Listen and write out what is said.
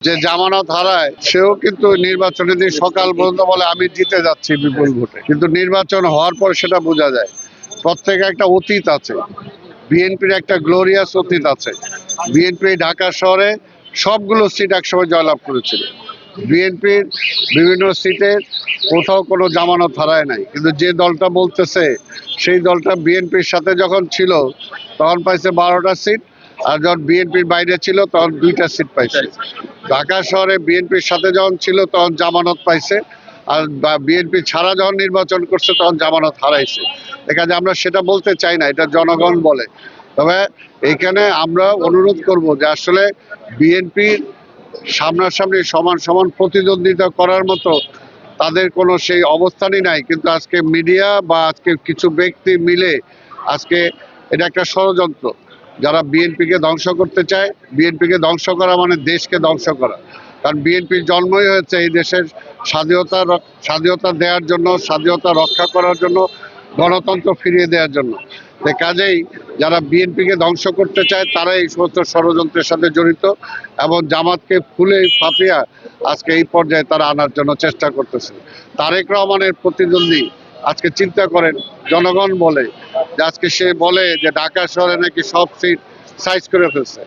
যে জামানত হারায়, সেও কিন্তু নির্বাচনের দিন সকাল পর্যন্ত বলে, আমি জিতে যাচ্ছি বিপুল ভোটে। কিন্তু নির্বাচন হওয়ার পর সেটা বোঝা যায়। প্রত্যেকে একটা অতীত আছে। বিএনপির একটা গ্লোরিয়াস অতীত আছে। বিএনপি ঢাকা শহরে সবগুলো সিট একসময় জয়লাভ করেছিল। বিএনপির বিভিন্ন সিটে কোথাও কোনো জামানত হারায় নাই। কিন্তু যে দলটা বলতেছে, সেই দলটা বিএনপির সাথে যখন ছিল, তখন পাইছে বারোটা সিট। আর যখন বিএনপির বাইরে ছিল, তখন দুইটা সিট পাইছে। ঢাকা শহরে বিএনপির সাথে যখন ছিল, তখন জামানত পাইছে। আর বিএনপি ছাড়া যখন নির্বাচন করছে, তখন জামানত হারাইছে। এখানে আমরা সেটা বলতে চাই না, এটা জনগণ বলে। তবে এখানে আমরা অনুরোধ করব যে আসলে বিএনপির সামনাসামনি সমান সমান প্রতিদ্বন্দ্বিতা করার মতো তাদের কোনো সেই অবস্থানই নাই। কিন্তু আজকে মিডিয়া বা আজকে কিছু ব্যক্তি মিলে আজকে এটা একটা ষড়যন্ত্র। যারা বিএনপিকে ধ্বংস করতে চায়, বিএনপিকে ধ্বংস করা মানে দেশকে ধ্বংস করা। কারণ বিএনপির জন্মই হয়েছে এই দেশের স্বাধীনতা স্বাধীনতা দেওয়ার জন্য, স্বাধীনতা রক্ষা করার জন্য, গণতন্ত্র ফিরিয়ে দেওয়ার জন্য। তো কাজেই যারা বিএনপিকে ধ্বংস করতে চায় তারা এই সমস্ত ষড়যন্ত্রের সাথে জড়িত এবং জামাতকে ফুলে ফাঁপিয়া আজকে এই পর্যায়ে তারা আনার জন্য চেষ্টা করতেছে। তারেক রহমানের প্রতিদ্বন্দ্বী আজকে চিন্তা করেন, জনগণ বলে আজকে সে বলে যে ঢাকা শহরে নাকি সব সিট সাইজ করে ফেলছে।